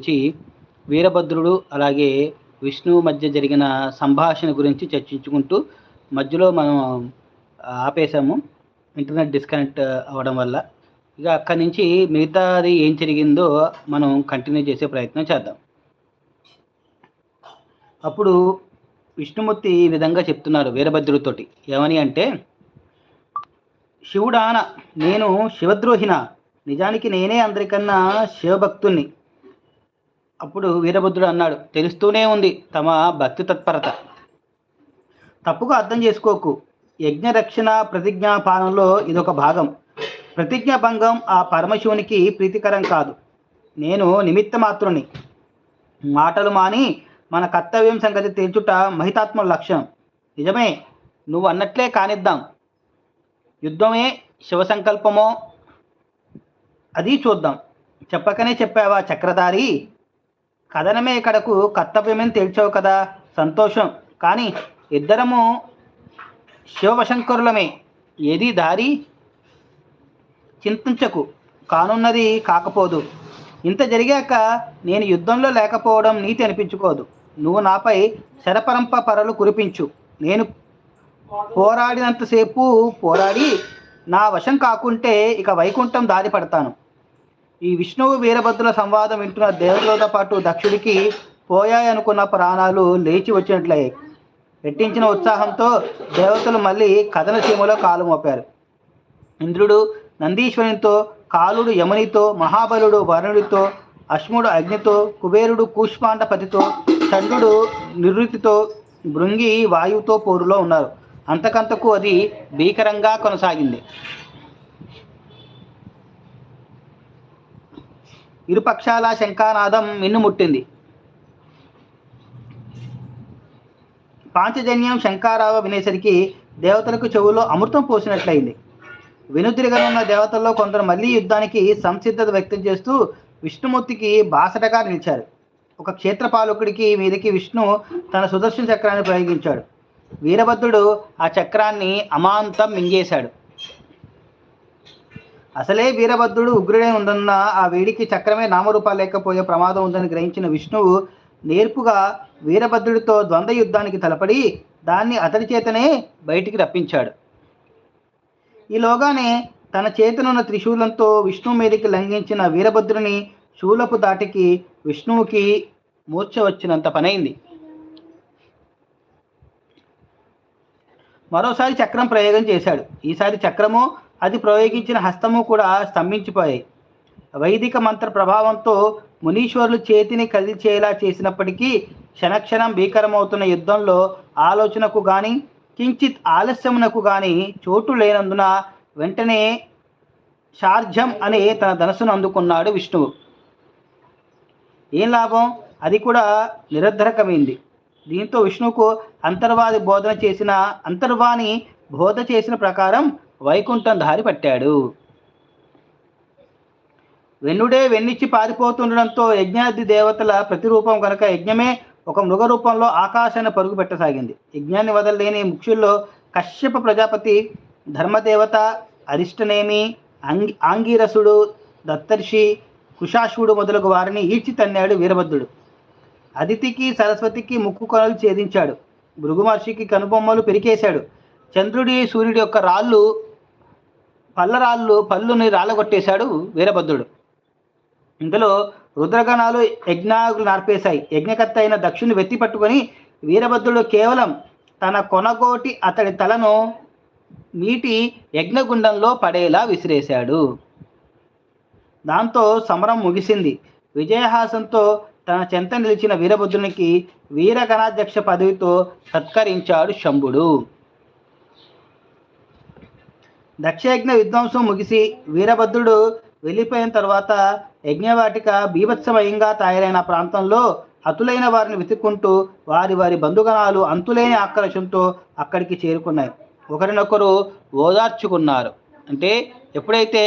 గురించి వీరభద్రుడు అలాగే విష్ణువు మధ్య జరిగిన సంభాషణ గురించి చర్చించుకుంటూ మధ్యలో మనం ఆపేసాము ఇంటర్నెట్ డిస్కనెక్ట్ అవ్వడం వల్ల. ఇక అక్కడి నుంచి మిగతాది ఏం జరిగిందో మనం కంటిన్యూ చేసే ప్రయత్నం చేద్దాం. అప్పుడు విష్ణుమూర్తి ఈ విధంగా చెప్తున్నారు వీరభద్రుడితోటి ఏమని అంటే శివుడాన నేను శివద్రోహిన. నిజానికి నేనే అందరికన్నా శివభక్తుణ్ణి. అప్పుడు వీరభద్రుడు అన్నాడు తెలుస్తూనే ఉంది తమ భక్తి తత్పరత. తప్పుగా అర్థం చేసుకోకు. యజ్ఞ రక్షణ ప్రతిజ్ఞా పాలనలో ఇదొక భాగం. ప్రతిజ్ఞ భంగం ఆ పరమశివునికి ప్రీతికరం కాదు. నేను నిమిత్త మాత్రుని మాటలు మాని మన కర్తవ్యం సంగతి తేల్చుట మహితాత్మ లక్ష్యం నిజమే నువ్వు అన్నట్లే కానిద్దాం. యుద్ధమే శివ సంకల్పమో అది చూద్దాం. చెప్పకనే చెప్పావా చక్రధారి? కథనమే ఇక్కడకు కర్తవ్యమని తేల్చావు కదా. సంతోషం. కానీ ఇద్దరము శివశంకరులమే. ఏది దారి? చింతించకు. కానున్నది కాకపోదు. ఇంత జరిగాక నేను యుద్ధంలో లేకపోవడం నీతి అనిపించుకోదు. నువ్వు నాపై శరపరంప పరలు కురిపించు. నేను పోరాడినంతసేపు పోరాడి నా వశం కాకుంటే ఇక వైకుంఠం దారి పడతాను. ఈ విష్ణువు వీరభద్రుల సంవాదం వింటున్న దేవతలతో పాటు దక్షుడికి పోయాయనుకున్న ప్రాణాలు లేచి వచ్చినట్లయ్యాయి రెట్టించిన ఉత్సాహంతో దేవతలు మళ్ళీ కథన సీమలో కాలు మోపారు. ఇంద్రుడు నందీశ్వరునితో కాలుడు యమునితో మహాబలుడు వరుణుడితో అశ్ముడు అగ్నితో కుబేరుడు కూష్మాండపతితో చంద్రుడు నివృత్తితో భృంగి వాయువుతో పోరులో ఉన్నారు. అంతకంతకు అది భీకరంగా కొనసాగింది. ఇరుపక్షాల శంఖానాదం మిన్నుముట్టింది పాంచజన్యం శంకారావ వినేసరికి దేవతలకు చెవులో అమృతం పోసినట్లయింది. వెనుతిరగనున్న దేవతల్లో కొందరు మళ్ళీ యుద్ధానికి సంసిద్ధత వ్యక్తం చేస్తూ విష్ణుమూర్తికి బాసటగా నిలిచారు. ఒక క్షేత్రపాలకుడికి మీదకి విష్ణు తన సుదర్శన చక్రాన్ని ప్రయోగించాడు. వీరభద్రుడు ఆ చక్రాన్ని అమాంతం మింగేశాడు. అసలే వీరభద్రుడు ఉగ్రుడే ఉందన్న ఆ వేడికి చక్రమే నామరూపాలు లేకపోయే ప్రమాదం ఉందని గ్రహించిన విష్ణువు నేర్పుగా వీరభద్రుడితో ద్వంద్వ యుద్ధానికి తలపడి దాన్ని అతడి చేతనే బయటికి రప్పించాడు. ఈలోగానే తన చేతనున్న త్రిశూలంతో విష్ణువు మీదకి లంఘించిన వీరభద్రుని శూలపు దాటికి విష్ణువుకి మూర్ఛ వచ్చినంత పనైంది. మరోసారి చక్రం ప్రయోగం చేశాడు. ఈసారి చక్రము అది ప్రయోగించిన హస్తము కూడా స్తంభించిపోయాయి. వైదిక మంత్ర ప్రభావంతో మునీశ్వరులు చేతిని కదిల్చేలా చేసినప్పటికీ క్షణక్షణం భీకరమవుతున్న యుద్ధంలో ఆలోచనకు కానీ కించిత్ ఆలస్యమునకు కానీ చోటు లేనందున వెంటనే షార్జం అనే తన ధనస్సును అందుకున్నాడు విష్ణువు. ఏం లాభం? అది కూడా నిరర్ధరకమైంది దీంతో విష్ణువుకు అంతర్వాది బోధన చేసిన అంతర్వాణి బోధ చేసిన ప్రకారం వైకుంఠం దారి పట్టాడు. వెన్నుడే వెన్నిచ్చి పారిపోతుండడంతో యజ్ఞాది దేవతల ప్రతిరూపం కనుక యజ్ఞమే ఒక మృగ రూపంలో ఆకాశాన్ని పరుగు పెట్టసాగింది యజ్ఞాన్ని వదలలేని ముఖ్యుల్లో కశ్యప ప్రజాపతి ధర్మదేవత అరిష్టనేమి అంగి ఆంగీరసుడు దత్తర్షి కుశాశ్వుడు మొదలగు వారిని ఈడ్చి తన్నాడు వీరభద్రుడు. అదితికి సరస్వతికి ముక్కు కొనలు ఛేదించాడు. భృగు మహర్షికి కనుబొమ్మలు పెరికేశాడు. చంద్రుడి సూర్యుడి యొక్క రాళ్ళు పల్లరాళ్ళు పళ్ళుని రాళ్ళగొట్టేశాడు వీరభద్రుడు. ఇందులో రుద్రగణాలు యజ్ఞాగులు నార్పేశాయి. యజ్ఞకర్త అయిన దక్షుని వెత్తి పట్టుకొని వీరభద్రుడు కేవలం తన కొనగోటి అతడి తలను నీటి యజ్ఞగుండంలో పడేలా విసిరేశాడు. దాంతో సమరం ముగిసింది. విజయహాసంతో తన చెంత నిలిచిన వీరభద్రునికి వీరగణాధ్యక్ష పదవితో సత్కరించాడు శంభుడు. దక్షయజ్ఞ విధ్వంసం ముగిసి వీరభద్రుడు వెళ్ళిపోయిన తర్వాత యజ్ఞవాటిక బీభత్సమయంగా తయారైన ప్రాంతంలో హతులైన వారిని వెతుక్కుంటూ వారి వారి బంధుగణాలు అంతులేని ఆకర్షణతో అక్కడికి చేరుకున్నాయి ఒకరినొకరు ఓదార్చుకున్నారు. అంటే ఎప్పుడైతే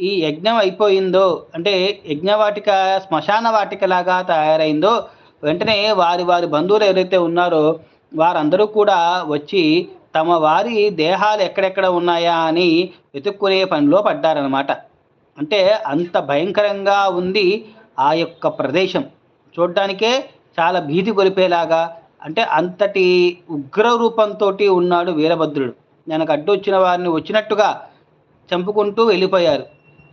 ఈ యజ్ఞం అయిపోయిందో అంటే యజ్ఞవాటిక శ్మశాన వాటికలాగా తయారైందో వెంటనే వారి వారి బంధువులు ఎవరైతే ఉన్నారో వారందరూ కూడా వచ్చి తమ వారి దేహాలు ఎక్కడెక్కడ ఉన్నాయా అని వెతుక్కునే పనిలో పడ్డారనమాట అంటే అంత భయంకరంగా ఉంది ఆ యొక్క ప్రదేశం. చూడడానికే చాలా భీతి గొలిపేలాగా అంటే అంతటి ఉగ్ర రూపంతో ఉన్నాడు వీరభద్రుడు. దానికి అడ్డు వచ్చిన వారిని వచ్చినట్టుగా చంపుకుంటూ వెళ్ళిపోయారు.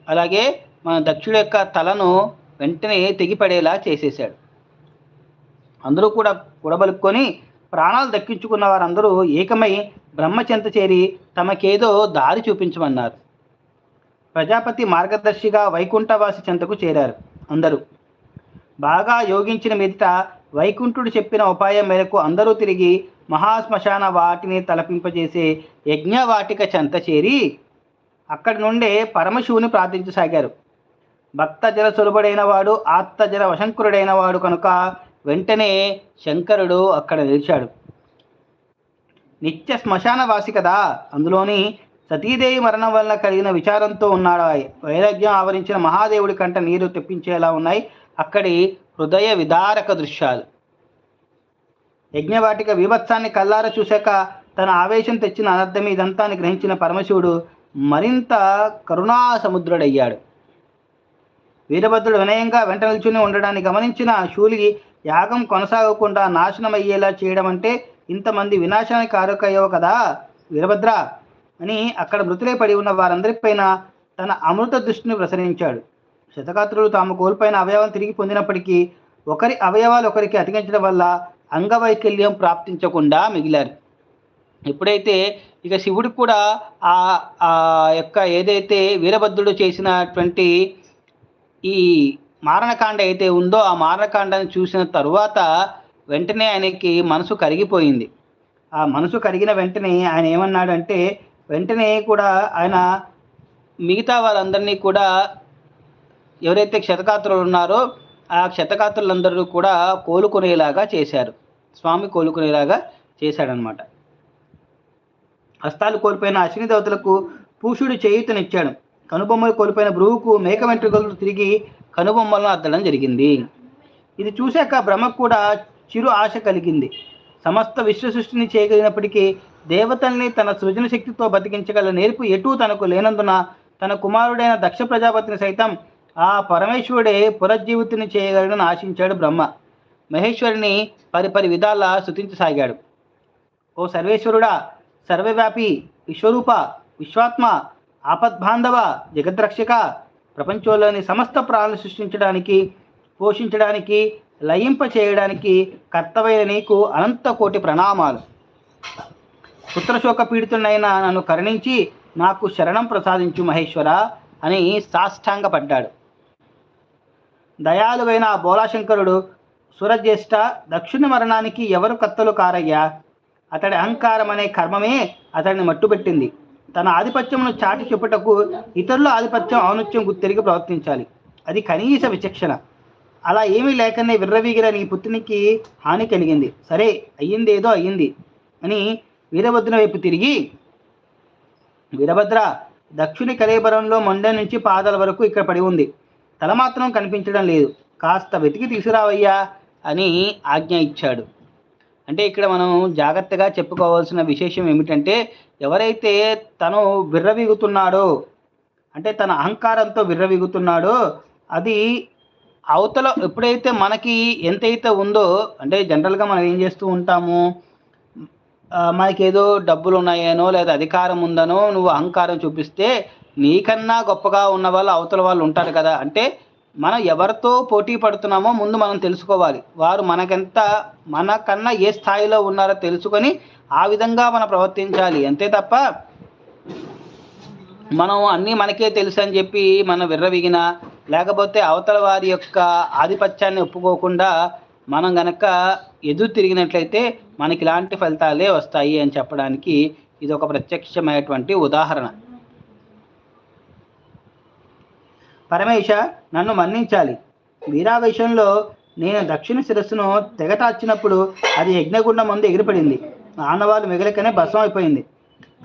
అలాగే మన దక్షుడు యొక్క తలను వెంటనే తెగిపడేలా చేసేశాడు. అందరూ కూడా కూడబలుక్కొని ప్రాణాలు దక్కించుకున్న వారందరూ ఏకమై బ్రహ్మచెంత చేరి తమకేదో దారి చూపించమన్నారు. ప్రజాపతి మార్గదర్శిగా వైకుంఠవాసి చెంతకు చేరారు. అందరూ బాగా యోగించిన మీదట వైకుంఠుడు చెప్పిన ఉపాయం మేరకు అందరూ తిరిగి మహాశ్మశాన వాటిని తలపింపజేసే యజ్ఞవాటిక చెంత చేరి అక్కడి నుండే పరమశివుని ప్రార్థించసాగారు. భక్తజల సులభుడైన వాడు ఆత్మజల వశంకురుడైన వాడు కనుక వెంటనే శంకరుడు అక్కడ నిలిచాడు. నిత్య శ్మశాన వాసి కదా అందులోని సతీదేవి మరణం వల్ల కలిగిన విచారంతో ఉన్నాడు వైరాగ్యం ఆవరించిన మహాదేవుడి కంట నీరు తెప్పించేలా ఉన్నాయి. అక్కడి హృదయ విదారక దృశ్యాలు. యజ్ఞవాటిక విభత్సాన్ని కల్లార చూశాక తన ఆవేశం తెచ్చిన అనర్థం ఇదంతా గ్రహించిన పరమశివుడు మరింత కరుణా సముద్రుడయ్యాడు వీరభద్రుడు వినయంగా వెంట నిల్చుని ఉండడాన్ని గమనించిన శూలి యాగం కొనసాగకుండా నాశనం అయ్యేలా చేయడం అంటే ఇంతమంది వినాశానికి కారకయ్యవు కదా వీరభద్ర! అని అక్కడ మృతులై పడి ఉన్న వారందరిపైన తన అమృత దృష్టిని ప్రసరించాడు. శతకాత్రులు తాము కోల్పోయిన అవయవం తిరిగి పొందినప్పటికీ ఒకరి అవయవాలు ఒకరికి అతికించడం వల్ల అంగవైకల్యం ప్రాప్తించకుండా మిగిలారు. ఎప్పుడైతే ఇక శివుడికి కూడా ఆ ఆ యొక్క ఏదైతే వీరభద్రుడు చేసినటువంటి ఈ మారణకాండ అయితే ఉందో ఆ మారణకాండను చూసిన తరువాత వెంటనే ఆయనకి మనసు కరిగిపోయింది. ఆ మనసు కరిగిన వెంటనే ఆయన ఏమన్నాడంటే వెంటనే కూడా ఆయన మిగతా వాళ్ళందరినీ కూడా ఎవరైతే క్షతగాత్రులు ఉన్నారో ఆ క్షతగాత్రులందరూ కూడా కోలుకునేలాగా చేశారు. స్వామి కోలుకునేలాగా చేశాడనమాట. హస్తాలు కోల్పోయిన అశ్విని దేవతలకు పూషుడు చేయుతనిచ్చాడు. కనుబొమ్మలు కోల్పోయిన భ్రువుకు మేక వెంట్రుకలు తిరిగి కనుబొమ్మలను అద్దడం జరిగింది. ఇది చూశాక బ్రహ్మకు కూడా చిరు ఆశ కలిగింది. సమస్త విశ్వ సృష్టిని చేయగలిగినప్పటికీ దేవతల్ని తన సృజన శక్తితో బతికించగల నేర్పు ఎటూ తనకు లేనందున తన కుమారుడైన దక్ష ప్రజాపతిని సైతం ఆ పరమేశ్వరుడే పునర్జీవితుని చేయగలడని ఆశించాడు బ్రహ్మ. మహేశ్వరుని పరిపరి విధాలా స్తుతించసాగాడు. ఓ సర్వేశ్వరుడా సర్వవ్యాపి విశ్వరూప విశ్వాత్మ ఆపద్బాంధవ జగద్రక్షక ప్రపంచంలోని సమస్త ప్రాణులు సృష్టించడానికి పోషించడానికి లయింప చేయడానికి కర్తవైన నీకు అనంత కోటి ప్రణామాలు. పుత్రశోక పీడితుడైన నన్ను కరుణించి నాకు శరణం ప్రసాదించు మహేశ్వర అని సాష్టాంగపడ్డాడు. దయాలువైన బోలాశంకరుడు సురజ్యేష్ఠ దక్షిణ మరణానికి ఎవరు కత్తలు కారయ్యా? అతడి అహంకారం అనే కర్మమే అతడిని మట్టుబెట్టింది. తన ఆధిపత్యమును చాటి చెప్పుటకు ఇతరుల ఆధిపత్యం ఔన్నత్యం గుర్తెరిగి ప్రవర్తించాలి. అది కనీస విచక్షణ. అలా ఏమీ లేకనే విర్రవీగిన నీ పుత్రునికి హాని కలిగింది. సరే అయ్యింది ఏదో అయ్యింది అని వీరభద్ర వైపు తిరిగి వీరభద్ర దక్షిణ కలేబరంలో మొండె నుంచి పాదాల వరకు ఇక్కడ పడి ఉంది. తల మాత్రం కనిపించడం లేదు. కాస్త వెతికి తీసుకురావయ్యా అని ఆజ్ఞ ఇచ్చాడు. అంటే ఇక్కడ మనం జాగ్రత్తగా చెప్పుకోవాల్సిన విశేషం ఏమిటంటే ఎవరైతే తను విర్రవీగుతున్నాడో అంటే తన అహంకారంతో విర్రవీగుతున్నాడో అది అవతల ఎప్పుడైతే మనకి ఎంతైతే ఉందో అంటే జనరల్గా మనం ఏం చేస్తూ ఉంటాము? మనకి మనకేదో డబ్బులు ఉన్నాయనో లేదా అధికారం ఉందనో నువ్వు అహంకారం చూపిస్తే నీకన్నా గొప్పగా ఉన్న వాళ్ళు అవతల వాళ్ళు ఉంటారు కదా. అంటే మనం ఎవరితో పోటీ పడుతున్నామో ముందు మనం తెలుసుకోవాలి. వారు మనకెంత మనకన్నా ఏ స్థాయిలో ఉన్నారో తెలుసుకొని ఆ విధంగా మనం ప్రవర్తించాలి. అంతే తప్ప మనం అన్నీ మనకే తెలుసు అని చెప్పి మనం విర్రవిగిన లేకపోతే అవతల వారి యొక్క ఆధిపత్యాన్ని ఒప్పుకోకుండా మనం గనక ఎదురు తిరిగినట్లయితే మనకి ఇలాంటి ఫలితాలే వస్తాయి అని చెప్పడానికి ఇది ఒక ప్రత్యక్షమైనటువంటి ఉదాహరణ. పరమేశ నన్ను మన్నించాలి. వీరావేశంలో నేను దక్షిణ శిరస్సును తెగటార్చినప్పుడు అది యజ్ఞగుండం ముందు ఎగిరిపడింది. ఆనవాళ్ళు మిగలకనే భస్మం అయిపోయింది.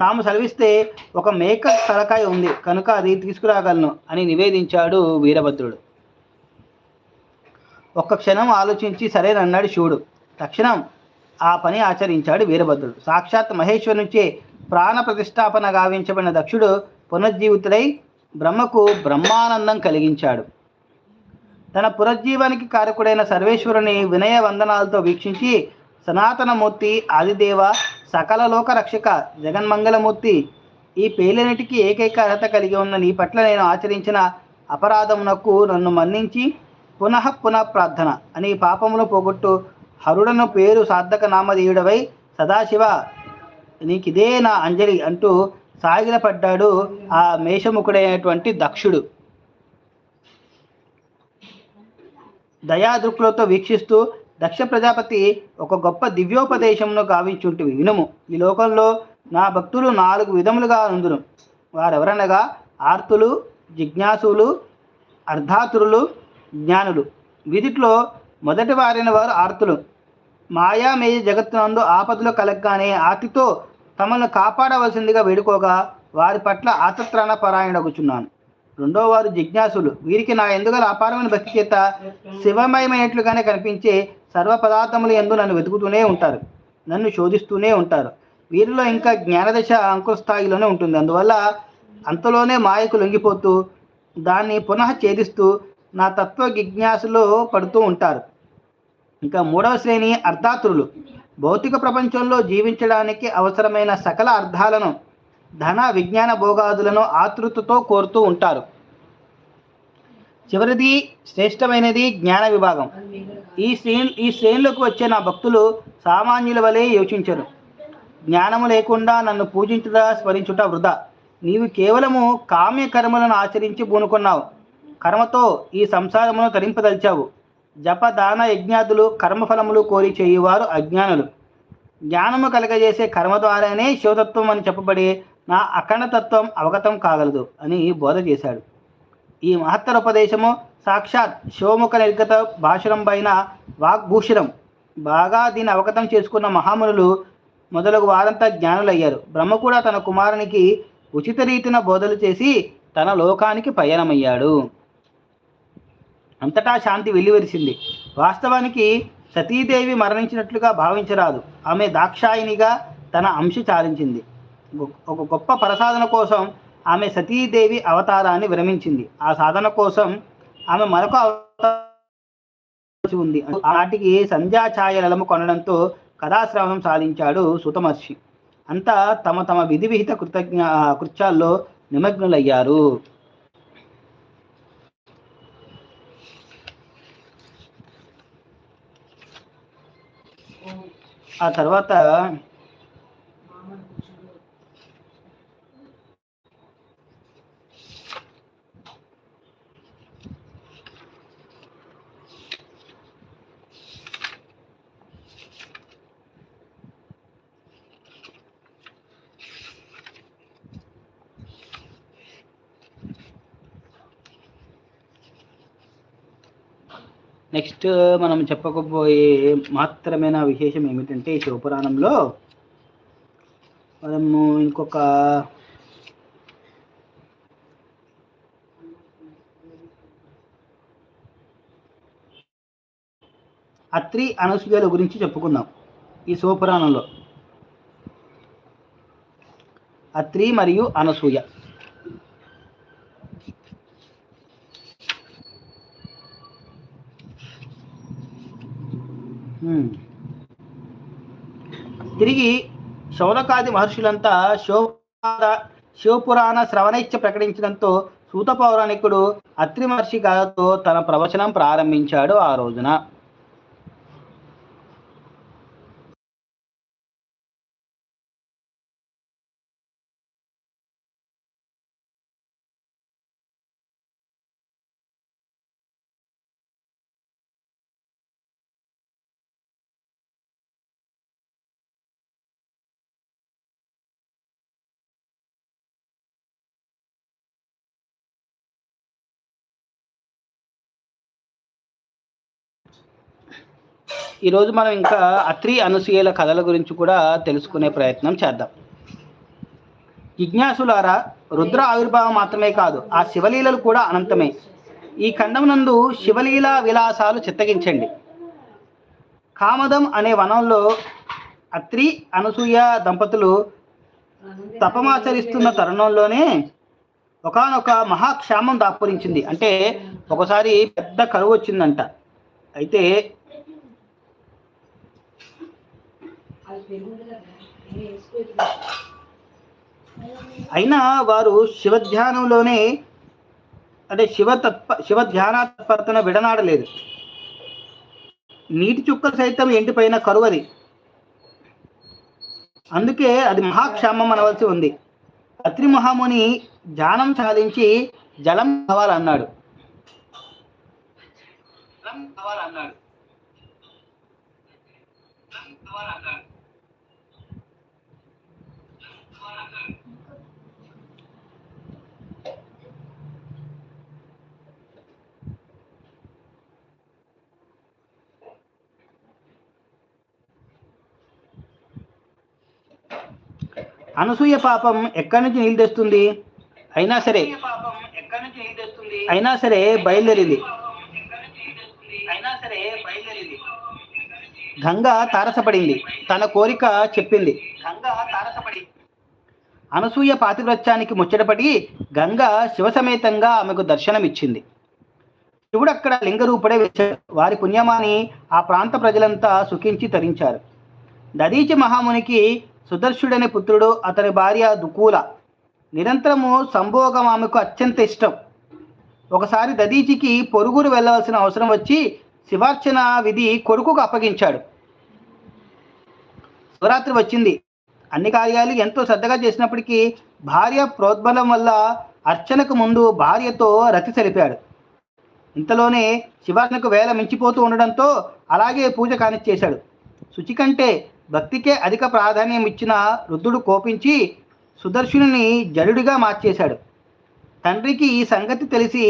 తాము సెలవిస్తే ఒక మేక తలకాయ ఉంది. కనుక అది తీసుకురాగలను అని నివేదించాడు వీరభద్రుడు. ఒక్క క్షణం ఆలోచించి సరేనన్నాడు శివుడు. తక్షణం ఆ పని ఆచరించాడు వీరభద్రుడు. సాక్షాత్ మహేశ్వరు నుంచే ప్రాణ ప్రతిష్టాపన గావించబడిన దక్షుడు పునర్జీవితుడై బ్రహ్మకు బ్రహ్మానందం కలిగించాడు. తన పునర్జీవానికి కారకుడైన సర్వేశ్వరుని వినయ వందనాలతో వీక్షించి సనాతనమూర్తి ఆదిదేవ సకల లోక రక్షక జగన్మంగళమూర్తి ఈ పేలినటికి ఏకైక అర్హత కలిగి ఉన్న నీ పట్ల నేను ఆచరించిన అపరాధమునకు నన్ను మన్నించి పునః పునః ప్రార్థన అని పాపమును పోగొట్టు హరుడను పేరు సార్థక నామధేయుడవై సదాశివ నీకిదే నా అంజలి అంటూ సాగిలపడ్డాడు ఆ మేషముఖుడైనటువంటి దక్షుడు. దయాదృక్కులతో వీక్షిస్తూ దక్ష ప్రజాపతి ఒక గొప్ప దివ్యోపదేశమును గావించుంటివి. వినుము ఈ లోకంలో నా భక్తులు నాలుగు విధములుగా నుందును. వారెవరనగా ఆర్తులు జిజ్ఞాసులు అర్ధాతురులు జ్ఞానులు. వీటిలో మొదటి వారైన వారు ఆర్తులు. మాయామేయ జగత్తునందు ఆపదలు కలగగానే ఆతితో తమను కాపాడవలసిందిగా వేడుకోగా వారి పట్ల ఆతత్రాణ పరాయణగుచున్నాను రెండో వారు జిజ్ఞాసులు వీరికి నా ఎందుగల అపారమైన భక్తి చేత శివమయమైనట్లుగానే కనిపించే సర్వ పదార్థములు ఎందు నన్ను వెతుకుతూనే ఉంటారు నన్ను శోధిస్తూనే ఉంటారు. వీరిలో ఇంకా జ్ఞానదశ అంకుర స్థాయిలోనే ఉంటుంది. అందువల్ల అంతలోనే మాయకు లొంగిపోతూ దాన్ని పునః ఛేదిస్తూ నా తత్వ జిజ్ఞాసులో పడుతూ ఉంటారు. ఇంకా మూడవ శ్రేణి అర్ధాతురులు. భౌతిక ప్రపంచంలో జీవించడానికి అవసరమైన సకల అర్థాలను ధన విజ్ఞాన భోగాదులను ఆతృతతో కోరుతూ ఉంటారు. చివరిది శ్రేష్టమైనది జ్ఞాన విభాగం. ఈ శ్రేణి ఈ శ్రేణులకు వచ్చే నా భక్తులు సామాన్యుల వలె యోచించరు. జ్ఞానము లేకుండా నన్ను పూజించుట స్మరించుట వృధా. నీవు కేవలము కామ్య కర్మలను ఆచరించి పూనుకున్నావు. కర్మతో ఈ సంసారమును తరింపదలిచావు. జప దాన యజ్ఞాదులు కర్మఫలములు కోరి చేయువారు అజ్ఞానులు. జ్ఞానము కలగజేసే కర్మ ద్వారానే శివతత్వం అని చెప్పబడి నా అఖండతత్వం అవగతం కాగలదు అని బోధ చేశాడు. ఈ మహత్తర ఉపదేశము సాక్షాత్ శివముఖ నిర్గత భాషణం పైన వాగ్భూషణం బాగా దీన్ని అవగతం చేసుకున్న మహామునులు మొదలగు వారంతా జ్ఞానులయ్యారు. బ్రహ్మ కూడా తన కుమారునికి ఉచిత రీతిన బోధలు చేసి తన లోకానికి పయనమయ్యాడు. అంతటా శాంతి వెల్లివిరిసింది. వాస్తవానికి సతీదేవి మరణించినట్లుగా భావించరాదు. ఆమె దాక్షాయినిగా తన అంశ చాలించింది. ఒక గొప్ప పరసాధన కోసం ఆమె సతీదేవి అవతారాన్ని విరమించింది. ఆ సాధన కోసం ఆమె మరొక అవతారం ఉంది. ఆనాటికి సంధ్యాఛాయలము కొనడంతో కథాశ్రవణం సాధించాడు సుతమర్షి అంతా తమ తమ విధివిహిత కృతజ్ఞ కృత్యాల్లో నిమగ్నులయ్యారు. ఆ తర్వాత నెక్స్ట్ మనం చెప్పకపోయే మాత్రమైన విశేషం ఏమిటంటే ఈ శివపురాణంలో మనము ఇంకొక అత్రి అనసూయల గురించి చెప్పుకుందాం ఈ శివపురాణంలో. అత్రి మరియు అనసూయ. తిరిగి శౌనకాది మహర్షులంతా శివపురాణ శివపురాణ శ్రవణైచ్ఛ ప్రకటించడంతో సూత పౌరాణికుడు అత్రి మహర్షి గాథతో తన ప్రవచనం ప్రారంభించాడు ఆ రోజున. ఈరోజు మనం ఇంకా అత్రి అనసూయల కథల గురించి కూడా తెలుసుకునే ప్రయత్నం చేద్దాం. జిజ్ఞాసులారా రుద్ర ఆవిర్భావం మాత్రమే కాదు ఆ శివలీలలు కూడా అనంతమే. ఈ ఖండం నందు శివలీల విలాసాలు చిత్తగించండి. కామదం అనే వనంలో అత్రి అనసూయ దంపతులు తపమాచరిస్తున్న తరుణంలోనే ఒకానొక మహాక్షామం దాపురించింది. అంటే ఒకసారి పెద్ద కరువు వచ్చిందంట. అయితే అయినా వారు శివధ్యానంలోనే అంటే శివ తత్ప శివ ధ్యాన తత్పరతను విడనాడలేదు. నీటి చుక్క సైతం ఎండిపోయిన కరువది. అందుకే అది మహాక్షామం అనవలసి ఉంది. అత్రి మహాముని ధ్యానం సాధించి జలం కావాలన్నాడు. జలం కావాలన్నాడు జలం కావాలన్నాడు అనసూయ పాపం ఎక్కడి నుంచి నీళ్ళు తెస్తుంది? అయినా సరే అయినా సరే బయలుదేరింది. గంగ తారసపడింది. తన కోరిక చెప్పింది. అనసూయ పాతివ్రత్యానికి ముచ్చటపడి గంగ శివసమేతంగా ఆమెకు దర్శనమిచ్చింది. శివుడు అక్కడ లింగరూపుడే వచ్చాడు వారి పుణ్యమాని ఆ ప్రాంత ప్రజలంతా సుఖించి తరించారు. దదీచి మహామునికి సుదర్శుడనే పుత్రుడు అతని భార్య దుకూల. నిరంతరము సంభోగం ఆమెకు అత్యంత ఇష్టం. ఒకసారి దదీచికి పొరుగురు వెళ్ళవలసిన అవసరం వచ్చి శివార్చన విధి కొడుకుకు అప్పగించాడు. శివరాత్రి వచ్చింది. అన్ని కార్యాలు ఎంతో శ్రద్ధగా చేసినప్పటికీ భార్య ప్రోద్బలం వల్ల అర్చనకు ముందు భార్యతో రతి సరిపాడు ఇంతలోనే శివార్చనకు వేల మించిపోతూ ఉండడంతో అలాగే పూజ కానిచ్చేశాడు. శుచి కంటే భక్తికే అధిక ప్రాధాన్యం ఇచ్చిన రుద్రుడు కోపించి సుదర్శుని జడుడిగా మార్చేశాడు. తండ్రికి ఈ సంగతి తెలిసి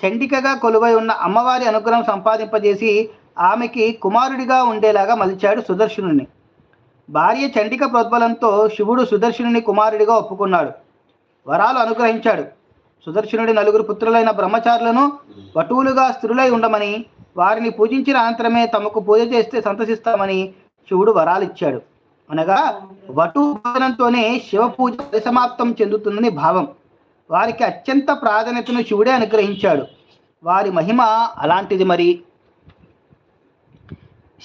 చండికగా కొలువై ఉన్న అమ్మవారి అనుగ్రహం సంపాదింపజేసి ఆమెకి కుమారుడిగా ఉండేలాగా మలిచాడు సుదర్శనుని భార్య చండిక ప్రోద్బలంతో శివుడు సుదర్శనుని కుమారుడిగా ఒప్పుకున్నాడు. వరాలు అనుగ్రహించాడు. సుదర్శనుడి నలుగురు పుత్రులైన బ్రహ్మచారులను వటువులుగా స్థిరులై ఉండమని వారిని పూజించిన అనంతరమే తమకు పూజ చేస్తే సంతసిస్తామని శివుడు వరాలిచ్చాడు. అనగా వటు భోజనంతోనే శివ పూజ పరిసమాప్తం చెందుతుందని భావం. వారికి అత్యంత ప్రాధాన్యతను శివుడే అనుగ్రహించాడు. వారి మహిమ అలాంటిది మరి.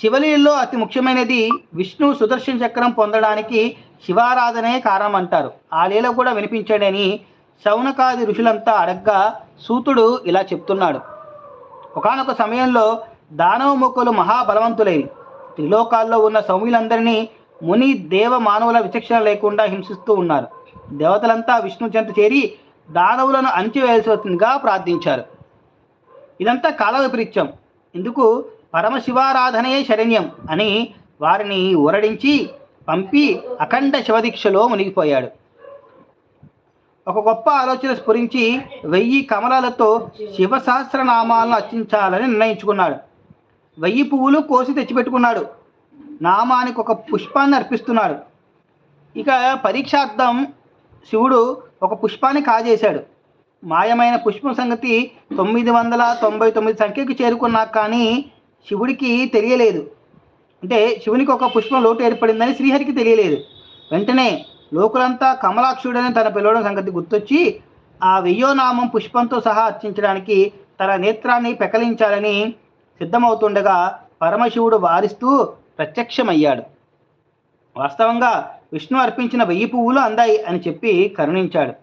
శివలీలలో అతి ముఖ్యమైనది విష్ణు సుదర్శన చక్రం పొందడానికి శివారాధనే కారణం అంటారు. ఆ లీల కూడా వినిపించాడని శౌనకాది ఋషులంతా అడగ్గా సూతుడు ఇలా చెప్తున్నాడు. ఒకానొక సమయంలో దానవ మొక్కలు మహాబలవంతులైన త్రిలోకాల్లో ఉన్న సౌమ్యులందరినీ ముని దేవ మానవుల విచక్షణ లేకుండా హింసిస్తూ ఉన్నారు. దేవతలంతా విష్ణు చెంత చేరి దానవులను అణిచివేయాల్సిందిగా ప్రార్థించారు. ఇదంతా కాల విపరీత్యం ఇందుకు పరమశివారాధనయే శరణ్యం అని వారిని ఊరడించి పంపి అఖండ శివదీక్షలో మునిగిపోయాడు. ఒక గొప్ప ఆలోచన స్ఫురించి వెయ్యి కమలాలతో శివ సహస్రనామాలను అర్చించాలని నిర్ణయించుకున్నాడు. వెయ్యి పువ్వులు కోసి తెచ్చిపెట్టుకున్నాడు. నామానికి ఒక పుష్పాన్ని అర్పిస్తున్నాడు. ఇక పరీక్షార్థం శివుడు ఒక పుష్పాన్ని కాజేశాడు. మాయమైన పుష్పం సంగతి తొమ్మిది వందల తొంభై తొమ్మిది సంఖ్యకి చేరుకున్నా కానీ శివుడికి తెలియలేదు. అంటే శివునికి ఒక పుష్పం లోటు ఏర్పడిందని శ్రీహరికి తెలియలేదు. వెంటనే లోకులంతా కమలాక్షుడని తన పిలవడం సంగతి గుర్తొచ్చి ఆ వెయ్యో నామం పుష్పంతో సహా అర్చించడానికి తన నేత్రాన్ని పెకలించాలని సిద్ధమవుతుండగా పరమశివుడు వారిస్తూ ప్రత్యక్షమయ్యాడు. వాస్తవంగా విష్ణు అర్పించిన వెయ్యి పువ్వులు అందాయి అని చెప్పి కరుణించాడు.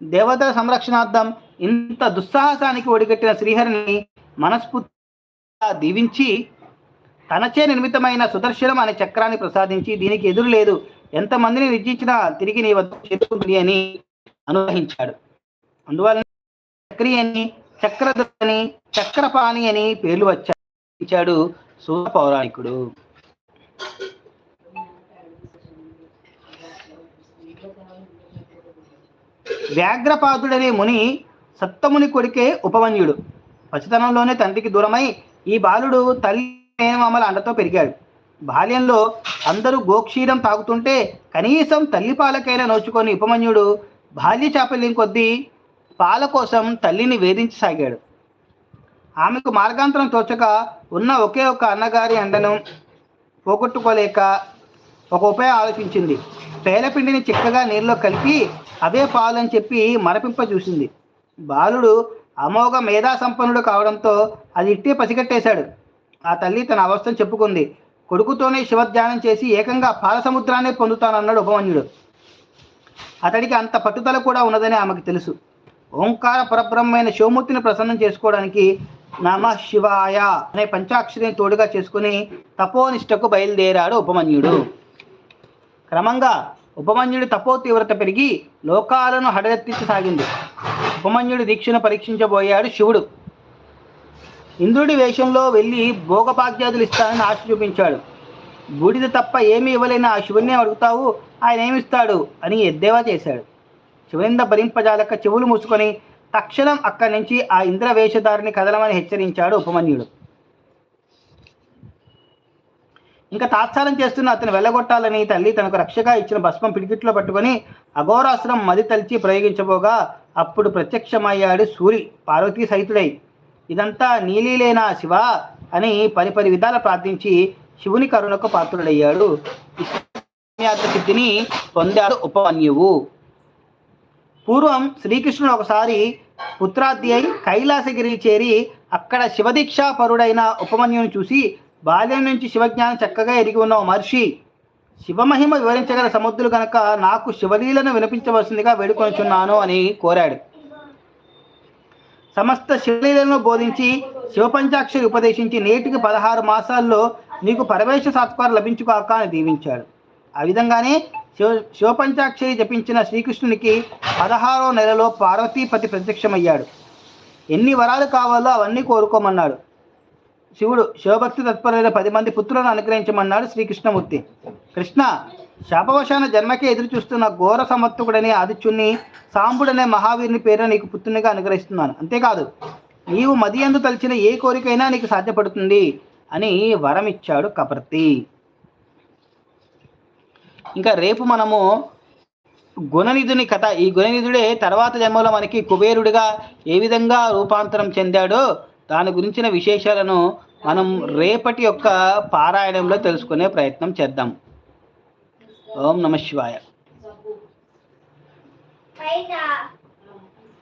దేవతల సంరక్షణార్థం ఇంత దుస్సాహసానికి ఒడిగట్టిన శ్రీహరిని మనస్ఫూర్తిగా దీవించి తనచే నిర్మితమైన సుదర్శనం అనే చక్రాన్ని ప్రసాదించి దీనికి ఎదురు లేదు. ఎంతమందిని నిర్జించినా తిరిగి నీ వద్ద చేరుకుంది అని అనుగ్రహించాడు. అందువల్ల చక్రియని చక్రధని చక్రపాణి అని పేర్లు వచ్చాడు సూర పౌరాణికుడు. వ్యాఘ్రపాదుడనే ముని సప్తముని కొడుకే ఉపమన్యుడు. పసితనంలోనే తండ్రికి దూరమై ఈ బాలుడు తల్లి మామల అండతో పెరిగాడు. బాల్యంలో అందరూ గోక్షీరం తాగుతుంటే కనీసం తల్లిపాలకైనా నోచుకొని ఉపమన్యుడు బాల్య చాపల్యం కొద్దీ పాల కోసం తల్లిని వేధించసాగాడు. ఆమెకు మార్గాంతరం తోచక ఉన్న ఒకే ఒక అన్నగారి అండను పోగొట్టుకోలేక ఒక ఉపాయం ఆలోచించింది. పేలపిండిని చిక్కగా నీళ్ళలో కలిపి అవే పాలని చెప్పి మరపింప చూసింది బాలుడు అమోఘ మేధా సంపన్నుడు కావడంతో అది ఇట్టే పసిగట్టేశాడు. ఆ తల్లి తన అవస్థను చెప్పుకుంది. కొడుకుతోనే శివధ్యానం చేసి ఏకంగా పాల పాలసముద్రాన్ని పొందుతానన్నాడు ఉపమన్యుడు. అతడికి అంత పట్టుదల కూడా ఉన్నదని ఆమెకు తెలుసు. ఓంకార పరబ్రహ్మైన శివమూర్తిని ప్రసన్నం చేసుకోవడానికి నమ శివాయ అనే పంచాక్షరిని తోడుగా చేసుకుని తపోనిష్టకు బయలుదేరాడు ఉపమన్యుడు. క్రమంగా ఉపమన్యుడి తపో తీవ్రత పెరిగి లోకాలను హడలెత్తించసాగింది. ఉపమన్యుడి దీక్షను పరీక్షించబోయాడు శివుడు. ఇంద్రుడి వేషంలో వెళ్ళి భోగభాగ్యాదులు ఇస్తానని ఆశ చూపించాడు. బూడిద తప్ప ఏమీ ఇవ్వలేని ఆ శివుణ్ణి అడుగుతావు? ఆయన ఏమిస్తాడు? అని ఎద్దేవా చేశాడు. శివనింద భరింపజాలక చెవులు మూసుకొని తక్షణం అక్కడి నుంచి ఆ ఇంద్ర వేషధారిని కదలమని హెచ్చరించాడు ఉపమన్యుడు. ఇంకా తాత్సారం చేస్తున్న అతను వెళ్ళగొట్టాలని తల్లి తనకు రక్షగా ఇచ్చిన భస్మం పిడికిట్లో పట్టుకొని అఘోరాసురం మది తలిచి ప్రయోగించబోగా అప్పుడు ప్రత్యక్షమయ్యాడు సూరి పార్వతీ సహితుడై. ఇదంతా నీలీలేనా శివ అని పరిపరి విధాలు ప్రార్థించి శివుని కరుణకు పాత్రుడయ్యాడు. సిద్ధిని పొందాడు ఉపమన్యువు. పూర్వం శ్రీకృష్ణుడు ఒకసారి పుత్రాది అయి కైలాసగిరి చేరి అక్కడ శివదీక్షా పరుడైన ఉపమన్యుని చూసి బాల్యం నుంచి శివజ్ఞానం చక్కగా ఎరిగి ఉన్న ఓ మహర్షి. శివమహిమ వివరించగల సముద్రులు గనక నాకు శివలీలను వినిపించవలసిందిగా వేడుకొనిచున్నాను అని కోరాడు. సమస్త శివలీలను బోధించి శివపంచాక్షరి ఉపదేశించి నేటికి పదహారు మాసాల్లో నీకు పరమేశ సత్కారం లభించుకాక అని దీవించాడు. ఆ విధంగానే శివ శివపంచాక్షరి జపించిన శ్రీకృష్ణునికి పదహారో నెలలో పార్వతీపతి ప్రత్యక్షమయ్యాడు. ఎన్ని వరాలు కావాలో అవన్నీ కోరుకోమన్నాడు. శివుడు శివభక్తి తత్పరులైన పది మంది పుత్రులను అనుగ్రహించమన్నాడు శ్రీకృష్ణమూర్తి. కృష్ణ శాపవశాన జన్మకే ఎదురు చూస్తున్న ఘోర సమర్థకుడనే ఆదిత్యుణ్ణి సాంబుడనే మహావీరుని పేరు నీకు పుత్రునిగా అనుగ్రహిస్తున్నాను. అంతేకాదు నీవు మదియందు తలిచిన ఏ కోరికైనా నీకు సాధ్యపడుతుంది అని వరం ఇచ్చాడు కపర్తి. ఇంకా రేపు మనము గుణనిధుని కథ. ఈ గుణనిధుడే తర్వాత జన్మలో మనకి కుబేరుడిగా ఏ విధంగా రూపాంతరం చెందాడో దాని గురించిన విశేషాలను మనం రేపటి యొక్క పారాయణంలో తెలుసుకునే ప్రయత్నం చేద్దాం. ఓం నమ శివాయ.